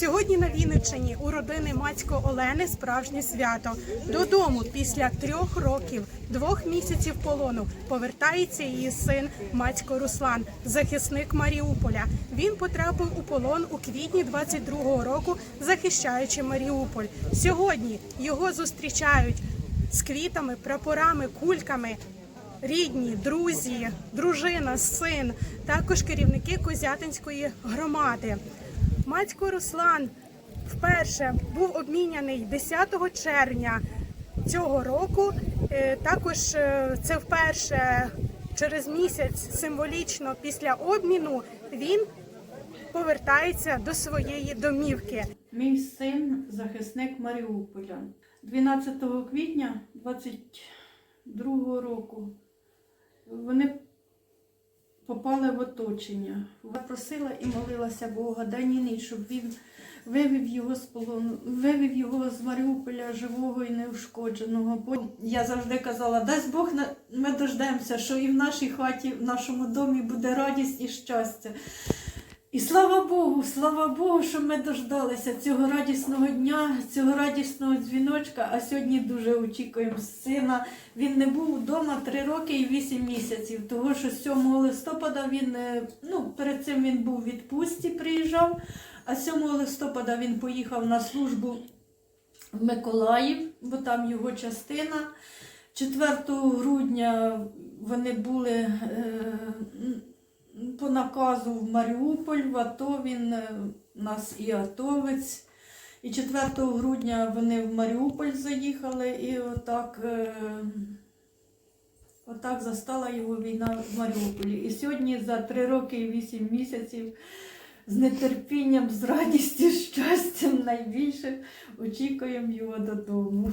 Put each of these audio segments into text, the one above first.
Сьогодні на Вінниччині у родини Мацько Олени справжнє свято. Додому після трьох років, двох місяців полону повертається її син Мацько Руслан, захисник Маріуполя. Він потрапив у полон у квітні 22-го року, захищаючи Маріуполь. Сьогодні його зустрічають з квітами, прапорами, кульками. Рідні, друзі, дружина, син, також керівники Козятинської громади. Матько Руслан вперше був обміняний 10 червня цього року. Е, Також е, це вперше через місяць символічно після обміну він повертається до своєї домівки. Мій син захисник Маріуполя. 12 квітня 22 року вони попали в оточення. Просила і молилася Бога день і ніч, щоб він вивів його з полону, вивів його з Маріуполя живого і неушкодженого. Бо я завжди казала, дасть Бог ми дождемося, що і в нашій хаті, в нашому домі буде радість і щастя. І слава Богу, слава Богу, що ми дождалися цього радісного дня, цього радісного дзвіночка. А сьогодні дуже очікуємо сина. Він не був вдома 3 роки і 8 місяців, того що 7 листопада він, е, ну, перед цим він був в відпустці, приїжджав, а 7 листопада він поїхав на службу в Миколаїв, бо там його частина. 4 грудня вони були е, наказу в Маріуполь, в АТО він е, у нас і атовець. І 4 грудня вони в Маріуполь заїхали і отак, е, отак застала його війна в Маріуполі. І сьогодні за 3 роки і 8 місяців з нетерпінням, з радістю, щастям найбільше очікуємо його додому.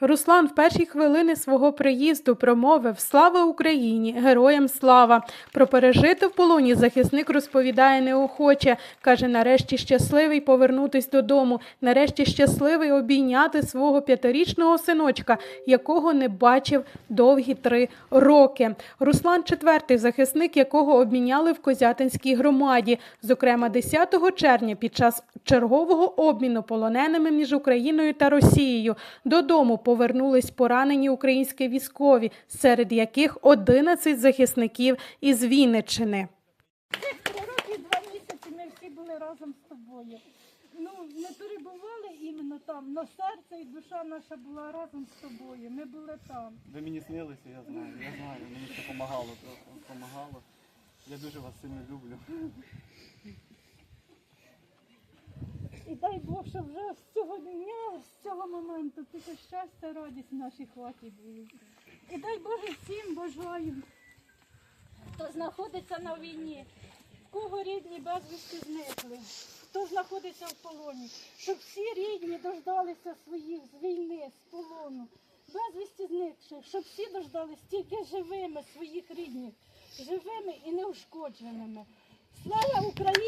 Руслан в перші хвилини свого приїзду промовив Слава Україні! Героям слава! Про пережити в полоні захисник розповідає неохоче. Каже, нарешті щасливий повернутись додому, нарешті щасливий обійняти свого п'ятирічного синочка, якого не бачив довгі три роки. Руслан четвертий захисник, якого обміняли в Козятинській громаді. Зокрема, 10 червня під час чергового обміну полоненими між Україною та Росією додому повернулись поранені українські військові, серед яких 11 захисників із Вінниччини. Роки, два місяці ми всі були разом з тобою. Ну, не перебували іменно там, але серце і душа наша була разом з тобою. Ми були там. Ви мені снилися, я знаю, я знаю, мені це допомагало допомагало. Я дуже вас сильно люблю. І дай Бог, щоб вже з цього дня, з цього моменту тільки щастя, радість в нашій хаті були. І дай Боже всім бажаю, хто знаходиться на війні, кого рідні безвісти зникли, хто знаходиться в полоні, щоб всі рідні дождалися своїх з війни, з полону, безвісті зникших, щоб всі дождались тільки живими своїх рідних, живими і неушкодженими. Слава Україні!